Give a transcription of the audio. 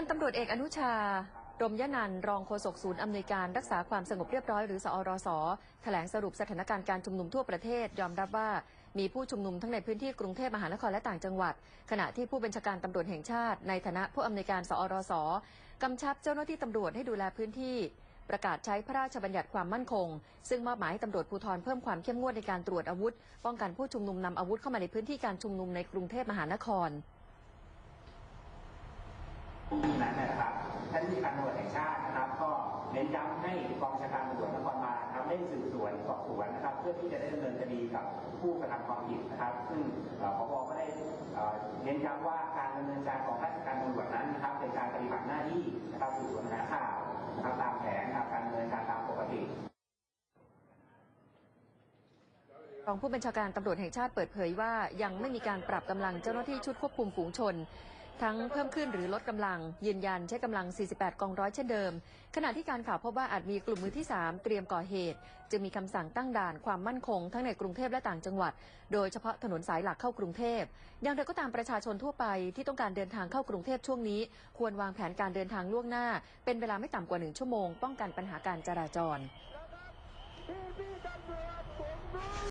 พันตำรวจเอกอนุชารมยนันรองโฆษกศูนย์อำนวยการรักษาความสงบเรียบร้อยหรือสอรสแถลงสรุปสถานการณ์การชุมนุมทั่วประเทศยอมรับว่ามีผู้ชุมนุมทั้งในพื้นที่กรุงเทพมหานครและต่างจังหวัด ขณะที่ผู้บัญชาการตำรวจแห่งชาติ ในฐานะผู้อำนวยการสอรสกำชับเจ้าหน้าที่ตำรวจให้ดูแลพื้นที่ ประกาศใช้พระราชบัญญัติความมั่นคง ซึ่งมอบหมายให้ตำรวจภูธรเพิ่มความเข้มงวดในการตรวจอาวุธ ป้องกันผู้ชุมนุมนำอาวุธเข้ามาในพื้นที่การชุมนุมในกรุงเทพมหานคร นั้นนะครับท่านผู้การตำรวจแห่งชาตินะครับ ก็เน้นย้ำให้กองชาการตำรวจนครบาลนะครับเร่งสืบสวนสอบสวนนะครับ เพื่อที่จะได้ดำเนินคดีกับผู้กระทำความผิดนะครับ ซึ่งเอ่อผบก็ได้เน้นย้ำว่าการดำเนินการของราชการตำรวจนั้นนะครับเป็นการปฏิบัติหน้าที่นะครับสืบสวนหาข่าวนะครับตามแผนนะครับการดำเนินการตามปกติรองผู้บัญชาการตำรวจแห่งชาติเปิดเผยว่ายังไม่มีการปรับกำลังเจ้าหน้าที่ชุดควบคุมฝูงชน ทั้งเพิ่มขึ้นหรือลดกำลัง ยืนยันใช้กำลัง 48 กองร้อยเช่นเดิม ขณะที่การข่าวพบว่าอาจมีกลุ่มมือที่ 3 เตรียมก่อเหตุ จึงมีคำสั่งตั้งด่านความมั่นคง ทั้งในกรุงเทพและต่างจังหวัด โดยเฉพาะถนนสายหลักเข้ากรุงเทพอย่างไรก็ตามประชาชนทั่วไปที่ต้องการเดินทางเข้ากรุงเทพช่วงนี้ ควรวางแผนการเดินทางล่วงหน้า เป็นเวลาไม่ต่ำกว่าหนึ่งชั่วโมง ป้องกันปัญหาการจราจร